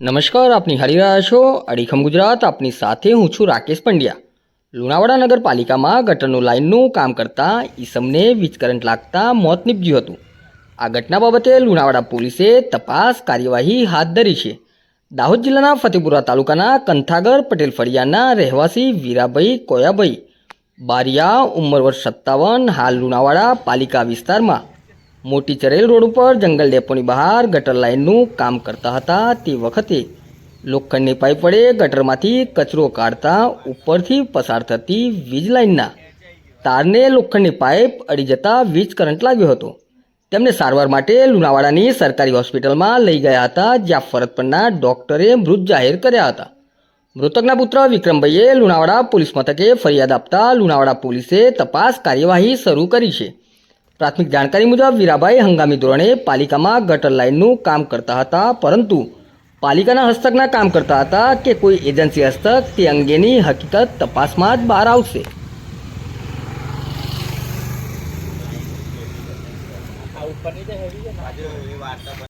નમસ્કાર, આપની હારી રહ્યા છો અડીખમ ગુજરાત. આપની સાથે હું છું રાકેશ પંડ્યા. લુણાવાડા નગરપાલિકામાં ગટરનું લાઇનનું કામ કરતા ઈસમને વીજ લાગતા મોત નીપજ્યું હતું. આ ઘટના બાબતે લુણાવાડા પોલીસે તપાસ કાર્યવાહી હાથ ધરી છે. દાહોદ જિલ્લાના ફતેપુરા તાલુકાના કંથાગર પટેલ ફળિયાના રહેવાસી વીરાભાઈ કોયાભાઈ બારિયા, ઉંમર વર્ષ સત્તાવન, હાલ લુણાવાડા પાલિકા વિસ્તારમાં મોટી ચરેલ રોડ ઉપર જંગલ ડેપોની બહાર ગટર લાઇનનું કામ કરતા હતા તે વખતે લોખંડની પાઇપ વડે ગટરમાંથી કચરો કાઢતા ઉપરથી પસાર થતી વીજ લાઇનના તારને લોખંડની પાઇપ અડી જતા વીજ કરંટ લાગ્યો હતો. તેમને સારવાર માટે લુણાવાડાની સરકારી હોસ્પિટલમાં લઈ ગયા હતા, જ્યાં ફરજ પરના ડોક્ટરે મૃત જાહેર કર્યા હતા. મૃતકના પુત્ર વિક્રમભાઈએ લુણાવાડા પોલીસ મથકે ફરિયાદ આપતા લુણાવાડા પોલીસે તપાસ કાર્યવાહી શરૂ કરી છે. પ્રાથમિક જાણકારી મુજબ વીરાભાઈ હંગામી ધોરણે પાલિકામાં ગટર લાઇનનું કામ કરતા હતા, પરંતુ પાલિકાના હસ્તકના કામ કરતા હતા કે કોઈ એજન્સી હસ્તક તે અંગેની હકીકત તપાસમાં જ બહાર આવશે.